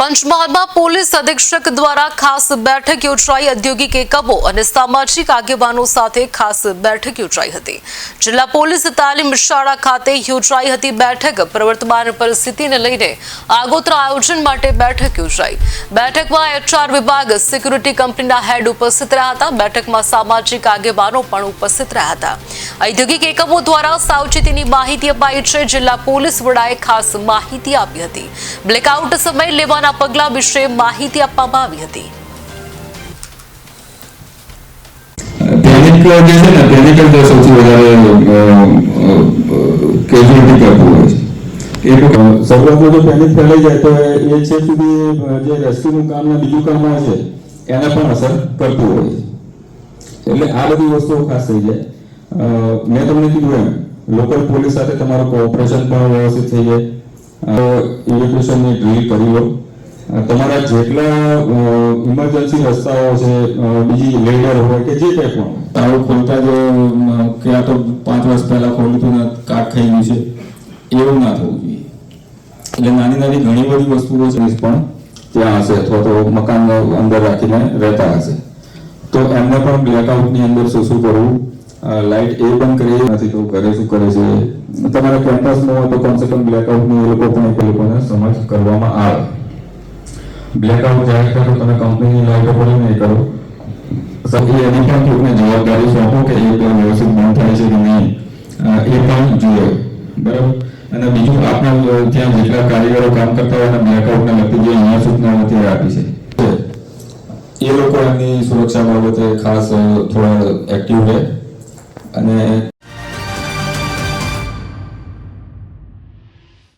પંચમહાલમાં police અધિક્ષક દ્વારા ખાસ બેઠક યોજાઈ, ઔદ્યોગિક એકમો અને સામાજિક આગેવાનો સાથે ખાસ બેઠક યોજાઈ હતી. જિલ્લા પોલીસ તાલીમ શાળા ખાતે યોજાઈ હતી બેઠક. પ્રવર્તમાન પરિસ્થિતિને લઈને આગોતરા આયોજન માટે બેઠક યોજાઈ. બેઠકમાં એચઆર વિભાગ, સિક્યુરિટી કંપનીના હેડ ઉપસ્થિત રહ્યા હતા. બેઠકમાં સામાજિક આગેવાનો પણ ઉપસ્થિત રહ્યા હતા. ઔદ્યોગિક એકમો દ્વારા સાવચેતીની માહિતી અપાઈ છે. જિલ્લા પોલીસ વડાએ ખાસ માહિતી આપી હતી. બ્લેકઆઉટ સમયે લેવાના પગલાં વિશે માહિતી આપવામાં આવી હતી. પેનિક જે છે ને પેનિક જ સૌથી વધારે કેઝ્યુઅલિટી કરતું હોય છે. એ લોકો જો પેનિક ફેલાઈ જાય તો એ એ છે સુધી જે રેસ્ક્યુનું કામ ને બીજું કામ હોય છે એને પણ અસર કરતું હોય છે. એટલે આ બધી વસ્તુઓ ખાસ થઈ જાય. મેં તમને કીધું એમ, લોકલ પોલીસ સાથે તમારું કોઓપરેશન પણ વ્યવસ્થિત થઈ જાય. ઇલેક્ટ્રિશિયનની ડ્રીલ કરી લો. તમારા જેટલા ઇમરજન્સી રસ્તાઓ છે બીજી લેડર હોય કે જે કંઈ પણ. તાળું ખોલતા જે કે તો પાંચ વર્ષ પહેલા ખોલ્યું હતું કાટ ખાઈ ગયું છે, એવું ના થવું જોઈએ. એટલે નાની નાની ઘણી બધી વસ્તુઓ છે, પણ ત્યાં હશે, અથવા તો મકાન અંદર રાખીને રહેતા હશે. તો એમને પણ બ્લેકઆઉટની અંદર શું શું કરવું? લાઇટ એ પણ કરી નથી, તો કરે શું કરે છે? તમારા કેમ્પસમાં હોય તો કમસે કમ બ્લેકઆઉટની એ લોકો પણ એ લોકોને સમજ કરવામાં આવે. બ્લેકઆઉટ જાહેર કરો તમે કંપનીની લાઇટો પણ નહીં કરો. સૌથી એની પણ કોઈને જવાબદારી સોંપો કે એ વ્યવસ્થિત બંધ થાય છે કે નહીં. એ પણ જોઈએ. બરાબર? અને બીજું આપણા ત્યાં જેટલા કારીગરો કામ કરતા હોય અને બ્લેકઆઉટને લગતી જે અહીંયા સૂચનાઓ અત્યારે આપી છે. એ લોકો એમની સુરક્ષા બાબતે ખાસ થોડા એક્ટિવ રહે. અને